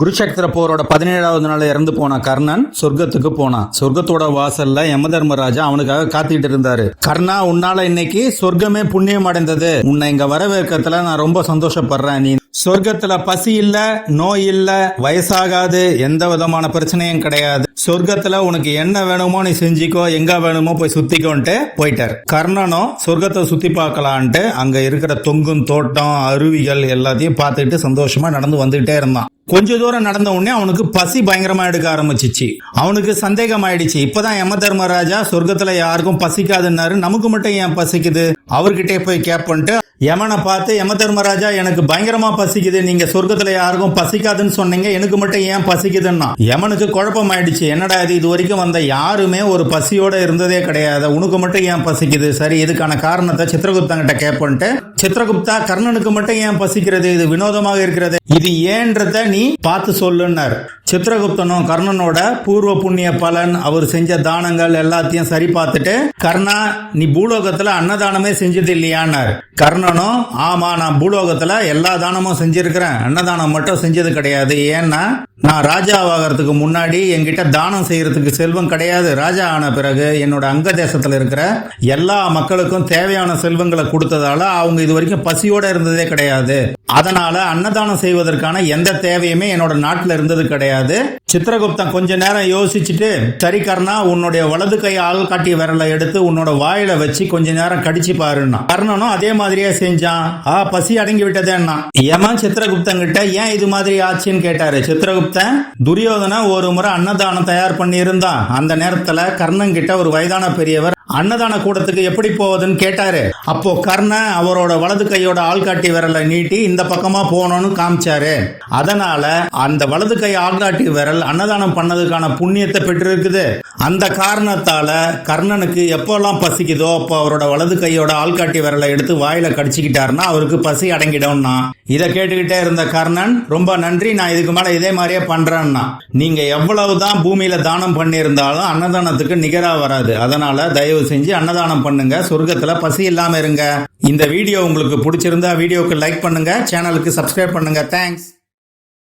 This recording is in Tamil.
குருஷேத்திர போரோட பதினேழாவது நாள் இறந்து போன கர்ணன் சொர்க்கத்துக்கு போனான் சொர்க்கத்தோட வாசல்ல யம தர்மராஜா அவனுக்காக காத்திட்டு இருந்தாரு. கர்ணா உன்னால இன்னைக்கு சொர்க்கமே புண்ணியம் அடைந்தது. உன்னை இங்க வரவேற்கத்துல நான் ரொம்ப சந்தோஷப்படுறேன். நீ சொர்க்கத்துல பசி இல்ல நோய் இல்ல வயசாகாது எந்த விதமான பிரச்சனையும் கிடையாது. சொர்க்கத்துல உனக்கு என்ன வேணுமோ நீ செஞ்சுக்கோ எங்க வேணுமோ போய் சுத்திக்கோன்ட்டு போயிட்டார். கர்ணனும் சொர்க்கத்தை சுத்தி பார்க்கலான்ட்டு அங்க இருக்கிற தொங்கும் தோட்டம் அருவிகள் எல்லாத்தையும் பார்த்துட்டு சந்தோஷமா நடந்து வந்துகிட்டே இருந்தான். கொஞ்ச தூரம் நடந்த உடனே அவனுக்கு பசி பயங்கரமா எடுக்க ஆரம்பிச்சிச்சு. அவனுக்கு சந்தேகம் ஆயிடுச்சு இப்பதான் யம தர்மராஜா சொர்க்கத்துல யாருக்கும் பசிக்காதுன்னாரு. நமக்கு மட்டும் ஏன் பசிக்குது? அவர்கிட்டே போய் கேப்பன்ட்டு யமனை பார்த்து யம தர்மராஜா எனக்கு பயங்கரமா பசிக்குது. நீங்க சொர்க்கத்துல யாருக்கும் பசிக்காதுன்னு சொன்னீங்க. எனக்கு மட்டும் ஏன் பசிக்குதுன்னா? யமனுக்கு குழப்பம் ஆயிடுச்சு என்னடா இது? இது வரைக்கும் வந்த யாருமே ஒரு பசியோட இருந்ததே கிடையாது. உனக்கு மட்டும் ஏன் பசிக்குது? சரி இதுக்கான காரணத்தை சித்திரகுப்தங்கிட்ட கேப்பன்ட்டு சித்திரகுப்தா கர்ணனுக்கு மட்டும் ஏன் பசிக்கிறது? இது வினோதமாக இருக்கிறது. இது ஏன்றத நீ பார்த்து சொல்லுன்னார். சித்திரகுப்தனும் கர்ணனோட பூர்வ புண்ணிய பலன் அவர் செஞ்ச தானங்கள் எல்லாத்தையும் சரி பார்த்துட்டு கர்ணா நீ பூலோகத்துல அன்னதானமே செஞ்சது இல்லையான்னார். கர்ணனும் ஆமா நான் பூலோகத்துல எல்லா தானமும் செஞ்சிருக்கிறேன். அன்னதானம் மட்டும் செஞ்சது கிடையாது. ஏன்னா நான் ராஜா ஆகிறதுக்கு முன்னாடி என்கிட்ட தானம் செய்யறதுக்கு செல்வம் கிடையாது. ராஜா ஆன பிறகு என்னோட அங்க தேசத்துல இருக்கிற எல்லா மக்களுக்கும் தேவையான செல்வங்களை கொடுத்ததால அவங்க இது வரைக்கும் பசியோட இருந்ததே கிடையாது. அதனால அன்னதானம் செய்வதற்கான எந்த தேவையுமே என்னோட நாட்டில் இருந்தது கிடையாது. சித்திரகுப்தன் கொஞ்ச நேரம் யோசிச்சுட்டு சரி கர்ணா உன்னுடைய வலது கை ஆள் காட்டி விரலை எடுத்து உன்னோட வாயில வச்சு கொஞ்ச நேரம் கடிச்சு பாருன்னா. கர்ணனும் அதே மாதிரியே செஞ்சான். ஆ பசி அடங்கி விட்டதேன்னா? ஏமா சித்திரகுப்தன் கிட்ட ஏன் இது மாதிரி ஆச்சுன்னு கேட்டாரு? சித்திரகுப்தன் துரியோதன ஒரு முறை அன்னதானம் தயார் பண்ணி இருந்தான் அந்த நேரத்துல கர்ணன் கிட்ட ஒரு வயதான பெரியவர் அன்னதான கூடத்துக்கு எப்படி போவதுன்னு கேட்டாரு. அப்போ கர்ணன் அவரோட வலது கையோட ஆள்காட்டி விரலை நீட்டி இந்த பக்கமா போகணும்னு காமிச்சாரு. அதனால அந்த வலது கை ஆள்காட்டி விரல் அன்னதானம் பண்ணதுக்கான புண்ணியத்தை பெற்றிருக்குது. அந்த காரணத்தால் கர்ணனுக்கு எப்போல்லாம் பசிக்குதோ அப்போ அவரோட வலது கையோட ஆள்காட்டி விரலை எடுத்து வாயில கடிச்சிக்கிட்டாருன்னா அவருக்கு பசி அடங்கிடும்னா. இதை கேட்டுக்கிட்டே இருந்த கர்ணன் ரொம்ப நன்றி நான் இதுக்கு மேலே இதே மாதிரியே பண்றேன்னா. நீங்க எவ்வளவுதான் பூமியில தானம் பண்ணியிருந்தாலும் அன்னதானத்துக்கு நிகராக வராது. அதனால தயவு செஞ்சு அன்னதானம் பண்ணுங்க. சொர்க்கத்துல பசி இல்லாமல் இருங்க. இந்த வீடியோ உங்களுக்கு பிடிச்சிருந்தா வீடியோக்கு லைக் பண்ணுங்க. சேனலுக்கு சப்ஸ்கிரைப் பண்ணுங்க. தேங்க்ஸ்